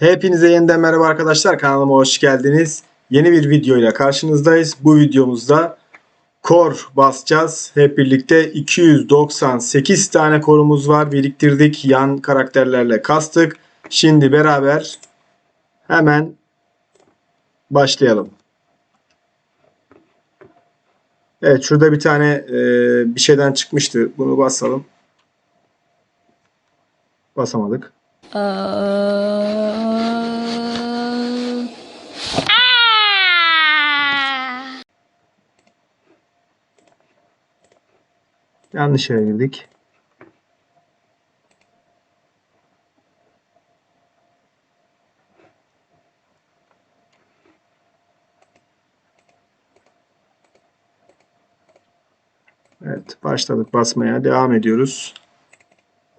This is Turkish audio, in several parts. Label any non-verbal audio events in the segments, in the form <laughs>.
Hepinize yeniden merhaba arkadaşlar. Kanalıma hoş geldiniz. Yeni bir video ile karşınızdayız. Bu videomuzda kor basacağız. Hep birlikte 298 tane korumuz var. Biriktirdik. Yan karakterlerle kastık. Şimdi beraber hemen başlayalım. Evet şurada bir tane e, bir şeyden çıkmıştı. Bunu basalım. Basamadık. Yanlış yere girdik. Evet, başladık basmaya. Devam ediyoruz.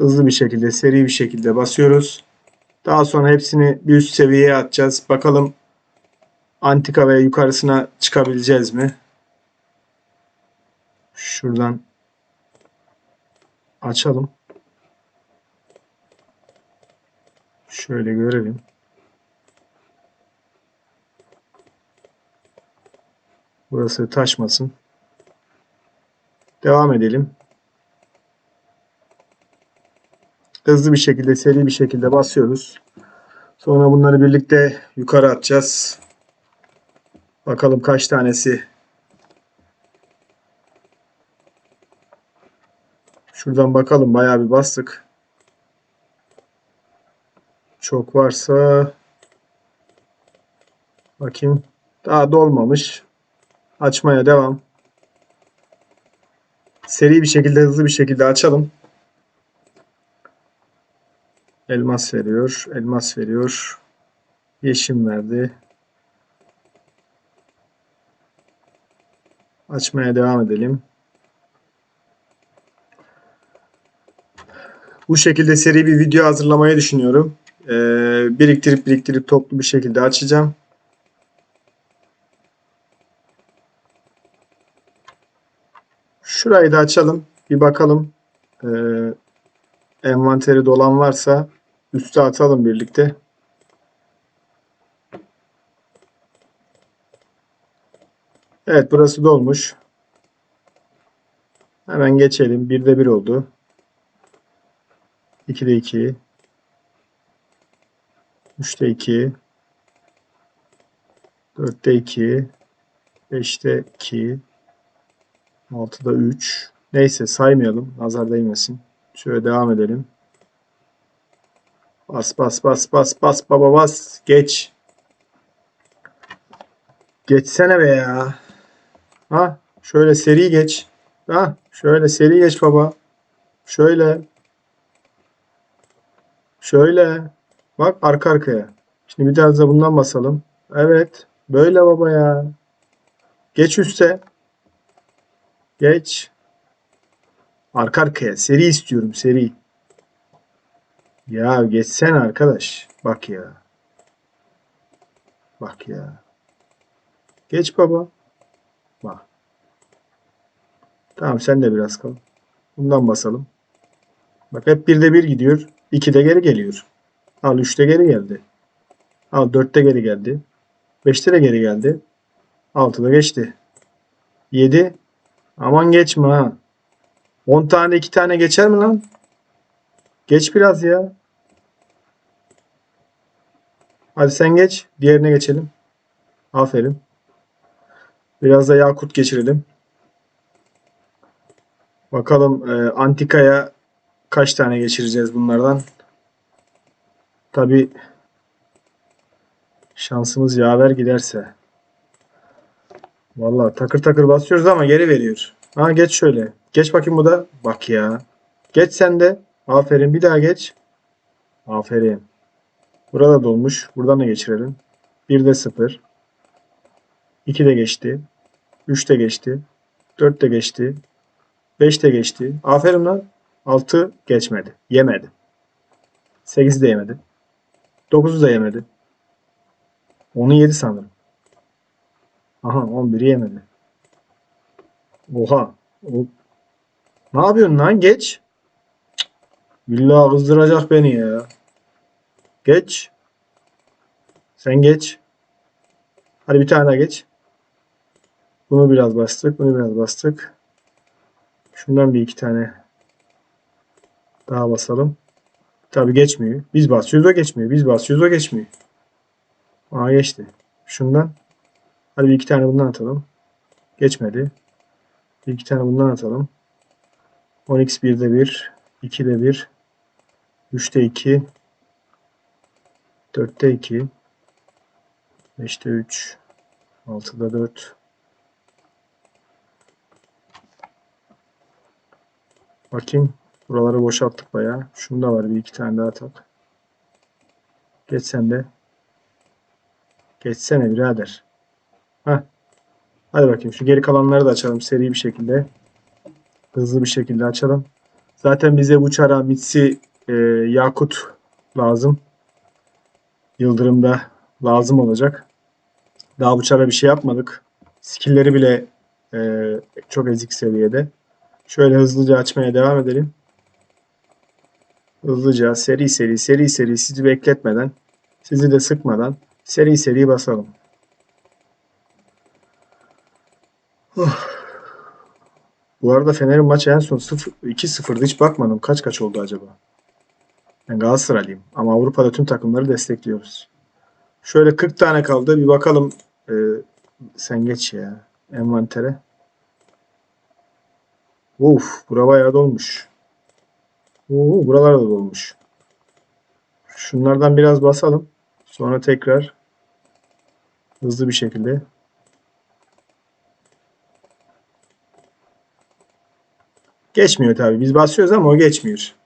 Hızlı bir şekilde, seri bir şekilde basıyoruz. Daha sonra hepsini bir üst seviyeye atacağız. Bakalım antika ve yukarısına çıkabileceğiz mi? Şuradan açalım. Şöyle görelim. Burası taşmasın. Devam edelim. Hızlı bir şekilde, seri bir şekilde basıyoruz. Sonra bunları birlikte yukarı atacağız. Bakalım kaç tanesi Şuradan bakalım bayağı bir bastık. Çok varsa bakayım. Daha dolmamış. Açmaya devam. Seri bir şekilde hızlı bir şekilde açalım. Elmas veriyor. Elmas veriyor. Yeşim verdi. Açmaya devam edelim. Bu şekilde seri bir video hazırlamayı düşünüyorum. Ee, biriktirip biriktirip toplu bir şekilde açacağım. Şurayı da açalım. Bir bakalım. Ee, envanteri dolan varsa üste atalım birlikte. Evet burası dolmuş. Hemen geçelim. Birde bir oldu. 2'de 2. 3'te 2. 4'te 2. 5'te 2. 6'da 3. Neyse saymayalım. Nazar değmesin. Şöyle devam edelim. Bas bas bas bas bas baba bas. Geç. Geçsene be ya. Ha şöyle seri geç. Ha şöyle seri geç baba. Şöyle. Şöyle. Bak arka arkaya. Şimdi bir daha da bundan basalım. Evet. Böyle baba ya. Geç üste. Geç. Arka arkaya. Seri istiyorum. Seri. Ya geçsene arkadaş. Bak ya. Bak ya. Geç baba. Bak. Tamam sen de biraz kal. Bundan basalım. Bak hep birde bir gidiyor. 2'de geri geliyor. Al 3'te geri geldi. Al 4'te geri geldi. 5'te de geri geldi. 6'da geçti. 7. Aman geçme ha. 10 tane 2 tane geçer mi lan? Geç biraz ya. Hadi sen geç. Diğerine geçelim. Aferin. Biraz da yakut geçirelim. Bakalım e, antikaya kaç tane geçireceğiz bunlardan. Tabi şansımız yaver giderse. Vallahi takır takır basıyoruz ama geri veriyor. Ha geç şöyle. Geç bakayım bu da. Bak ya. Geç sen de. Aferin bir daha geç. Aferin. Burada dolmuş. Buradan da geçirelim. 1'de 0. 2 de geçti. 3 de geçti. 4 de geçti. 5 de geçti. Aferin lan. 6 geçmedi. Yemedi. 8 de yemedi. 9'u da yemedi. 10'u yedi sanırım. Aha 11'i yemedi. Oha. O... Ne yapıyorsun lan? Geç. Cık. Billahi kızdıracak beni ya. Geç. Sen geç. Hadi bir tane daha geç. Bunu biraz bastık. Bunu biraz bastık. Şundan bir iki tane daha basalım. Tabi geçmiyor. Biz basıyoruz o geçmiyor. Biz basıyoruz o geçmiyor. Aa geçti. Şundan. Hadi bir iki tane bundan atalım. Geçmedi. Bir iki tane bundan atalım. 10x 1'de 1. 2'de 1. 3'te 2. 4'te 2. 5'te 3. 6'da 4. Bakayım. Buraları boşalttık bayağı. Şunda var bir iki tane daha tak. Geç sen de. Geçsene birader. Heh. Hadi bakayım şu geri kalanları da açalım seri bir şekilde. Hızlı bir şekilde açalım. Zaten bize bu çara Mitsi e, Yakut lazım. Yıldırım'da lazım olacak. Daha bu çara bir şey yapmadık. Skill'leri bile e, çok ezik seviyede. Şöyle hızlıca açmaya devam edelim. Hızlıca seri seri seri seri sizi bekletmeden sizi de sıkmadan seri seri basalım. Oh. Bu arada Fener'in maçı en son 0 2-0'dı hiç bakmadım. Kaç kaç oldu acaba? Ben Galatasaraylıyım ama Avrupa'da tüm takımları destekliyoruz. Şöyle 40 tane kaldı. Bir bakalım. Ee, sen geç ya. Envantere. Uf, bura bayağı dolmuş. Oo, buralar da dolmuş. Şunlardan biraz basalım. Sonra tekrar hızlı bir şekilde. Geçmiyor tabii. Biz basıyoruz ama o geçmiyor.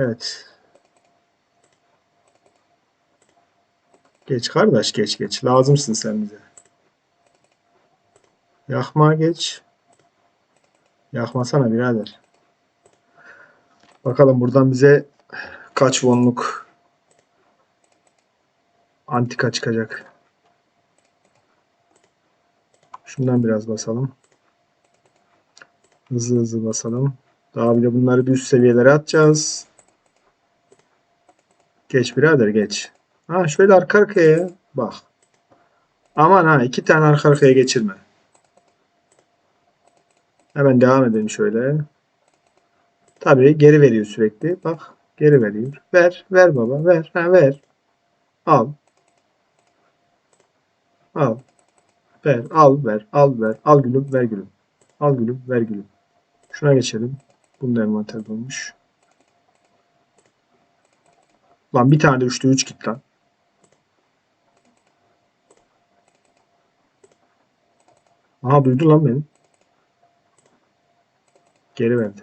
Evet. Geç kardeş geç geç. Lazımsın sen bize. Yakma geç. Yakmasana birader. Bakalım buradan bize kaç wonluk antika çıkacak. Şundan biraz basalım. Hızlı hızlı basalım. Daha bir de bunları bir üst seviyelere atacağız. Geç birader geç. Ha şöyle arka arkaya bak. Aman ha iki tane arka arkaya geçirme. Hemen devam edelim şöyle. Tabii geri veriyor sürekli. Bak geri veriyor. Ver ver baba ver. Ha ver. Al. Al. Ver, al, ver, al, ver. Al gülüm, ver gülüm. Al gülüm, ver gülüm. Şuna geçelim. Bunu da envanter olmuş. Lan bir tane de üçlü üç git lan. Aha duydu lan beni. Geri verdi.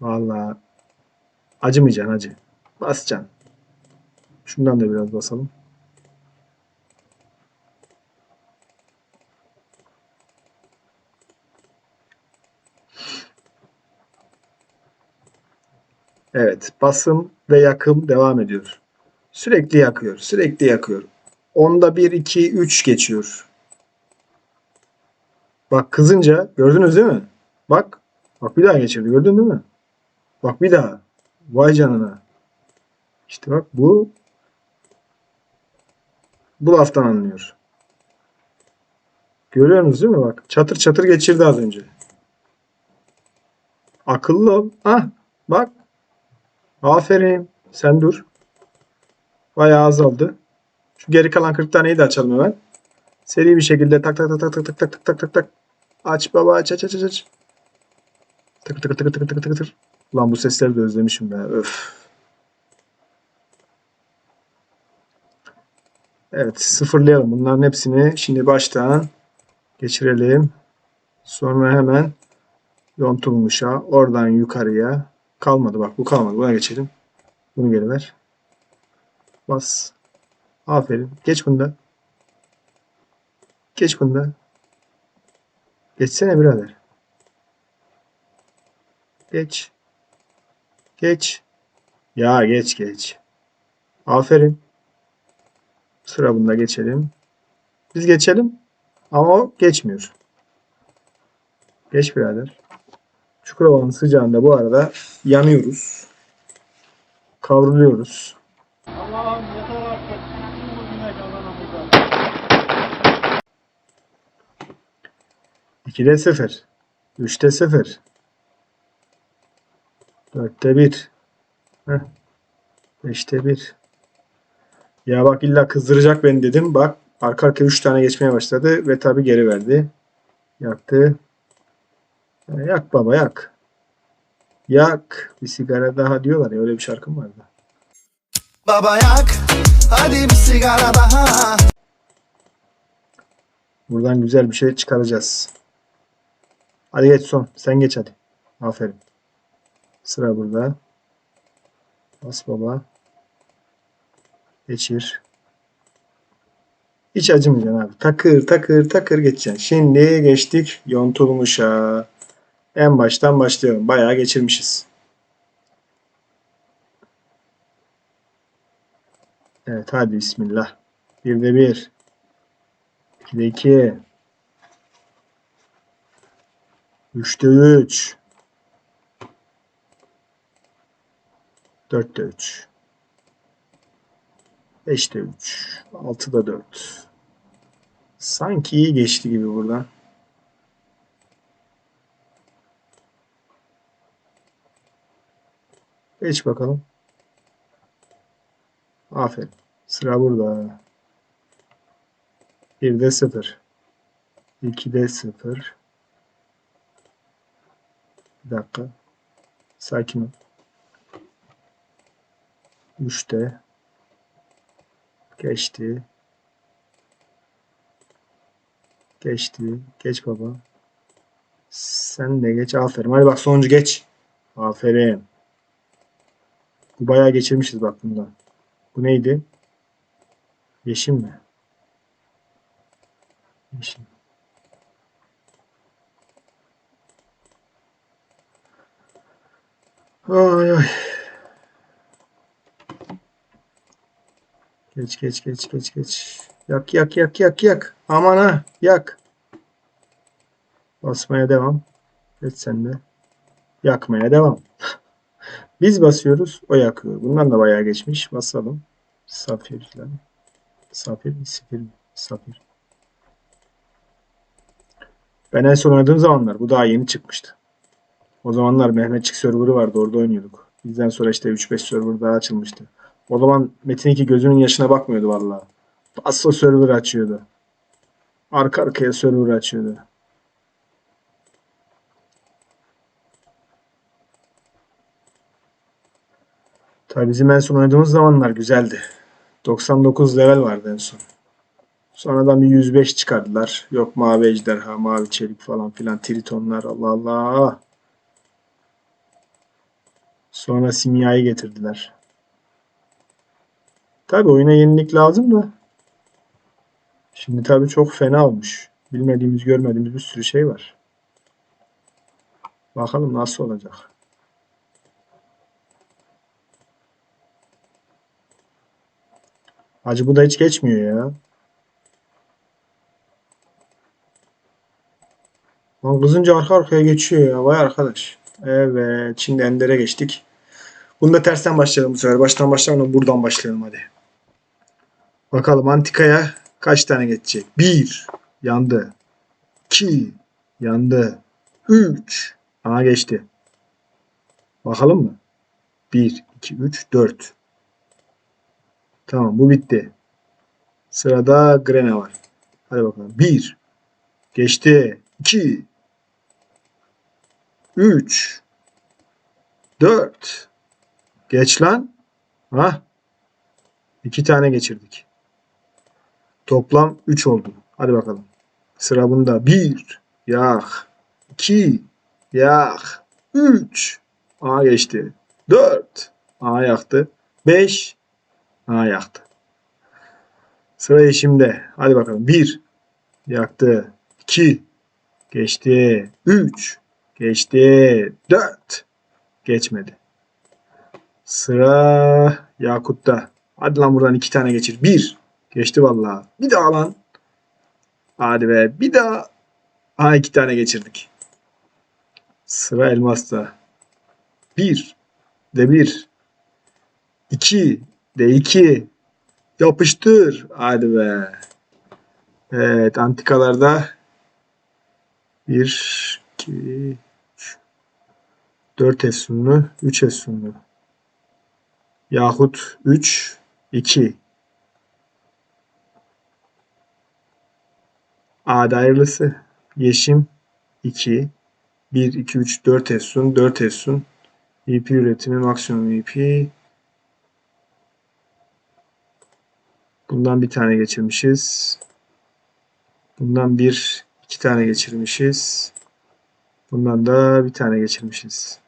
Vallahi acımayacaksın acı. Basacaksın. Şundan da biraz basalım. Evet, basım ve yakım devam ediyor. Sürekli yakıyor, sürekli yakıyor. Onda 1, 2, 3 geçiyor. Bak kızınca gördünüz değil mi? Bak, bak bir daha geçirdi gördün değil mi? Bak bir daha. Vay canına. İşte bak bu bu laftan anlıyor. Görüyorsunuz değil mi bak? Çatır çatır geçirdi az önce. Akıllı ol. Ah bak. Aferin. Sen dur. Bayağı azaldı. Şu geri kalan 40 taneyi de açalım hemen. Seri bir şekilde tak tak tak tak tak tak tak tak tak tak tak. Aç baba aç aç aç aç. Tık tık tık tık tık tık tık. Lan bu sesleri de özlemişim be. Öf. Evet sıfırlayalım. Bunların hepsini şimdi baştan geçirelim. Sonra hemen yontulmuşa oradan yukarıya kalmadı bak bu kalmadı. Buna geçelim. Bunu geri ver. Bas. Aferin. Geç bunda. Geç bunda. Geçsene birader. Geç. Geç. Ya geç geç. Aferin. Sıra bunda geçelim. Biz geçelim. Ama o geçmiyor. Geç birader. Çukurova'nın sıcağında bu arada yanıyoruz. Kavruluyoruz. Allah'ım yeter. 2'de 0. 3'te 0. 4'te 1. Heh. 5'te 1. Ya bak illa kızdıracak beni dedim. Bak arka arkaya 3 tane geçmeye başladı ve tabi geri verdi. Yaktı. Ya yak baba yak. Yak. Bir sigara daha diyorlar ya öyle bir şarkım vardı. Baba yak, hadi bir sigara daha. Buradan güzel bir şey çıkaracağız. Hadi geç son. Sen geç hadi. Aferin. Sıra burada. Bas baba. Geçir. Hiç acımayacaksın abi. Takır takır takır geçeceksin. Şimdi geçtik yontulmuşa. En baştan başlayalım. Bayağı geçirmişiz. Evet hadi bismillah. Bir de bir. İkide iki. Üçte üç. Dörtte üç. Beşte üç. Altıda dört. Sanki iyi geçti gibi buradan. Geç bakalım. Aferin. Sıra burada. 1'de 0. 2'de 0. Bir dakika. Sakin ol. 3'te. Geçti. Geçti. Geç baba. Sen de geç. Aferin. Hadi bak sonuncu geç. Aferin. Bu bayağı geçirmişiz bak bundan. Bu neydi? Yeşim mi? Yeşim. Ay ay. Geç geç geç geç geç. Yak yak yak yak yak. Aman ha yak. Basmaya devam. Geç sen de. Yakmaya devam. Biz basıyoruz, o yakıyor. Bundan da bayağı geçmiş. Basalım. Safirler. Safir mi? Sifir mi? Safir. Ben en son oynadığım zamanlar bu daha yeni çıkmıştı. O zamanlar Mehmetçik serverı vardı. Orada oynuyorduk. Bizden sonra işte 3-5 server daha açılmıştı. O zaman Metin 2 gözünün yaşına bakmıyordu vallahi. Paso server açıyordu. Arka arkaya server açıyordu. Tabii bizim en son oynadığımız zamanlar güzeldi. 99 level vardı en son. Sonradan bir 105 çıkardılar. Yok mavi ejderha, mavi çelik falan filan. Tritonlar Allah Allah. Sonra simyayı getirdiler. Tabii oyuna yenilik lazım da. Şimdi tabii çok fena olmuş. Bilmediğimiz, görmediğimiz bir sürü şey var. Bakalım nasıl olacak. Hacı bu da hiç geçmiyor ya. Lan kızınca arka arkaya geçiyor ya. Vay arkadaş. Evet. Şimdi Ender'e geçtik. Bunda tersten başlayalım bu sefer. Baştan başlamayalım. Buradan başlayalım hadi. Bakalım Antika'ya kaç tane geçecek? 1. Yandı. 2. Yandı. 3. Aha geçti. Bakalım mı? 1, 2, 3, 4. Tamam bu bitti. Sırada Grene var. Hadi bakalım. 1. Geçti. 2. 3. 4. Geç lan. Ha? 2 tane geçirdik. Toplam 3 oldu. Hadi bakalım. Sıra bunda. 1. Yak. 2. Yak. 3. A geçti. 4. A yaktı. 5. A yaktı. Sıra yeşimde. Hadi bakalım. 1. Yaktı. 2. Geçti. 3. Geçti. 4. Geçmedi. Sıra Yakut'ta. Hadi lan buradan iki tane geçir. 1. Geçti vallahi. Bir daha lan. Hadi be. Bir daha. Ha iki tane geçirdik. Sıra elmasta. Bir. De bir. İki. De iki. Yapıştır. Hadi be. Evet antikalarda bir, iki, üç, dört efsunlu, üç efsunlu. Yahut üç, iki. A'da hayırlısı. Yeşim 2. 1, 2, 3, 4 efsun. 4 efsun. EP üretimi maksimum EP. Bundan bir tane geçirmişiz. Bundan bir, iki tane geçirmişiz. Bundan da bir tane geçirmişiz.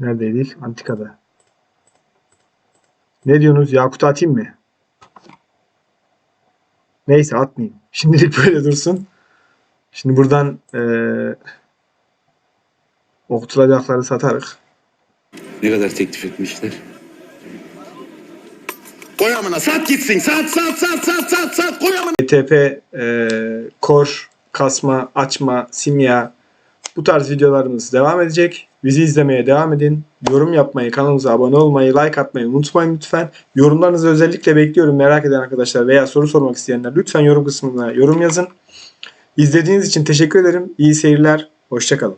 Neredeydik? Antikada. Ne diyorsunuz? Yakut atayım mı? Neyse atmayayım. <laughs> Şimdilik böyle dursun. Şimdi buradan eee okutulacakları satarız. Ne kadar teklif etmişler? Koy amına sat gitsin sat sat sat sat sat sat koy amına. ETP, eee kor, kasma, açma, simya bu tarz videolarımız devam edecek. Bizi izlemeye devam edin. Yorum yapmayı, kanalımıza abone olmayı, like atmayı unutmayın lütfen. Yorumlarınızı özellikle bekliyorum. Merak eden arkadaşlar veya soru sormak isteyenler lütfen yorum kısmına yorum yazın. İzlediğiniz için teşekkür ederim. İyi seyirler. Hoşçakalın.